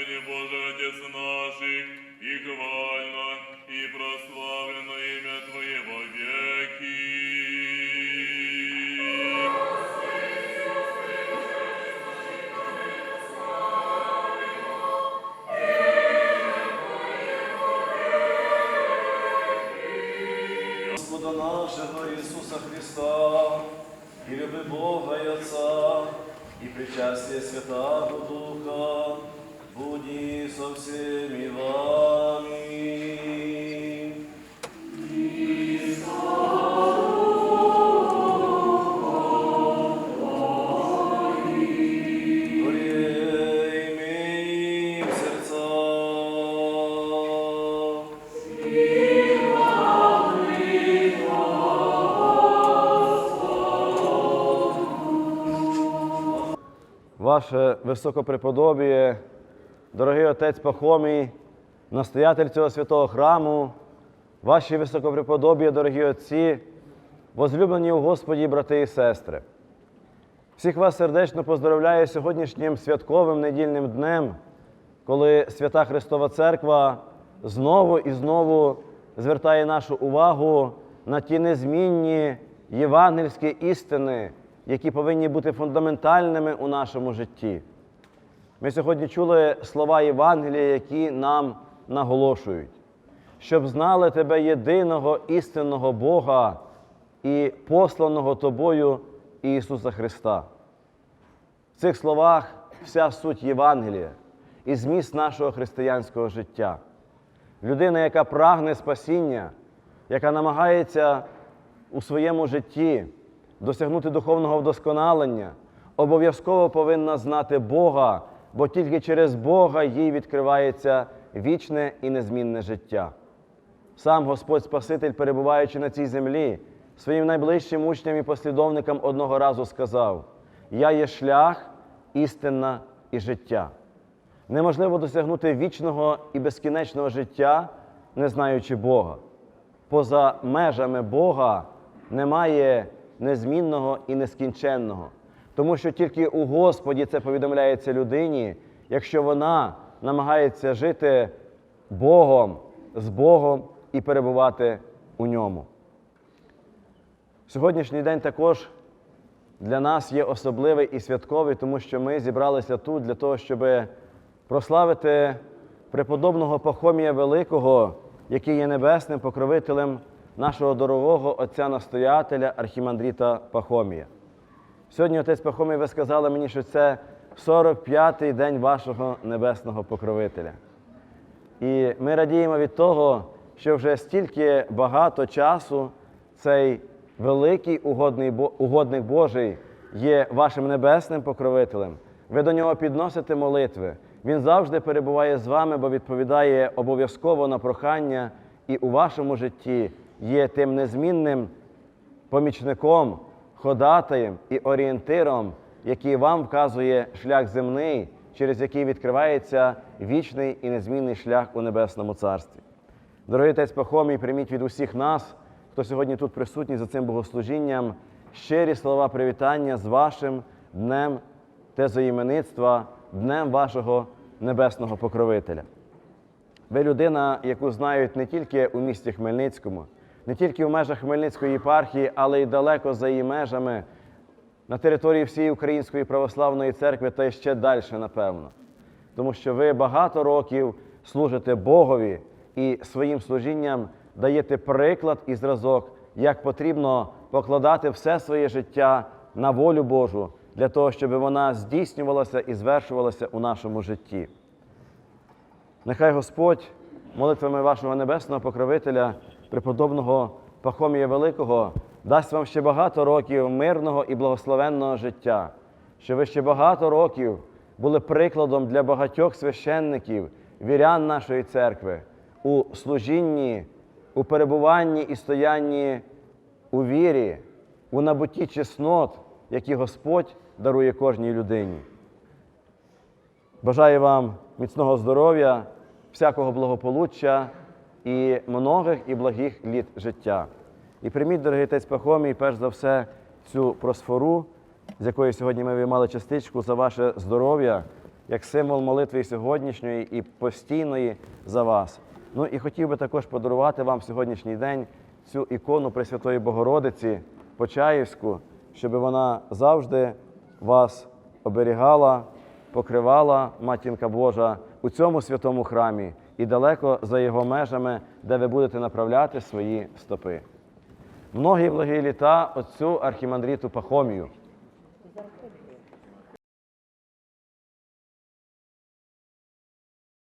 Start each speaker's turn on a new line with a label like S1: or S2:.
S1: Господи Боже, Отец наш, и хвально, и прославлено имя Твое во веки.
S2: Господа нашего Иисуса Христа, и любви Бога и Отца, и причастие Святого Духа, буди со всеми вами.
S3: Ваше високопреподобіє, дорогий отець Пахомій, настоятель цього святого храму, ваші високопреподобіє, дорогі отці, возлюблені у Господі брати і сестри. Всіх вас сердечно поздравляю сьогоднішнім святковим недільним днем, коли Свята Христова Церква знову і знову звертає нашу увагу на ті незмінні євангельські істини, які повинні бути фундаментальними у нашому житті. Ми сьогодні чули слова Євангелія, які нам наголошують, щоб знали тебе єдиного істинного Бога і посланого тобою Ісуса Христа. В цих словах вся суть Євангелія і зміст нашого християнського життя. Людина, яка прагне спасіння, яка намагається у своєму житті досягнути духовного вдосконалення, обов'язково повинна знати Бога, бо тільки через Бога їй відкривається вічне і незмінне життя. Сам Господь Спаситель, перебуваючи на цій землі, своїм найближчим учням і послідовникам одного разу сказав: Я є шлях, істина і життя. Неможливо досягнути вічного і безкінечного життя, не знаючи Бога. Поза межами Бога немає незмінного і нескінченного, тому що тільки у Господі це повідомляється людині, якщо вона намагається жити Богом, з Богом і перебувати у ньому. Сьогоднішній день також для нас є особливий і святковий, тому що ми зібралися тут для того, щоб прославити преподобного Пахомія Великого, який є небесним покровителем нашого дорогого отця настоятеля Архімандріта Пахомія. Сьогодні, отець Пахомій, ви сказали мені, що це 45-й день вашого небесного покровителя. І ми радіємо від того, що вже стільки багато часу цей великий угодник Божий є вашим небесним покровителем. Ви до нього підносите молитви. Він завжди перебуває з вами, бо відповідає обов'язково на прохання, і у вашому житті є тим незмінним помічником, ходатаєм і орієнтиром, який вам вказує шлях земний, через який відкривається вічний і незмінний шлях у Небесному Царстві. Дорогий отець Пахомій, прийміть від усіх нас, хто сьогодні тут присутній за цим богослужінням, щирі слова привітання з вашим днем тезоіменництва, днем вашого небесного покровителя. Ви людина, яку знають не тільки у місті Хмельницькому, не тільки в межах Хмельницької єпархії, але й далеко за її межами, на території всієї Української православної церкви та й ще далі, напевно. Тому що ви багато років служите Богові і своїм служінням даєте приклад і зразок, як потрібно покладати все своє життя на волю Божу для того, щоб вона здійснювалася і звершувалася у нашому житті. Нехай Господь молитвами вашого небесного покровителя, преподобного Пахомія Великого, дасть вам ще багато років мирного і благословенного життя, що ви ще багато років були прикладом для багатьох священників, вірян нашої церкви у служінні, у перебуванні і стоянні у вірі, у набутті чеснот, які Господь дарує кожній людині. Бажаю вам міцного здоров'я, всякого благополуччя і многих і благих літ життя. І прийміть, дорогий отець Пахомій, перш за все, цю просфору, з якої сьогодні ми виймали частичку за ваше здоров'я, як символ молитви сьогоднішньої і постійної за вас. Ну і хотів би також подарувати вам сьогоднішній день цю ікону Пресвятої Богородиці Почаївську, щоб вона завжди вас оберігала, покривала матінка Божа у цьому святому храмі і далеко за його межами, де ви будете направляти свої стопи. Многі благі літа отцю архімандріту Пахомію.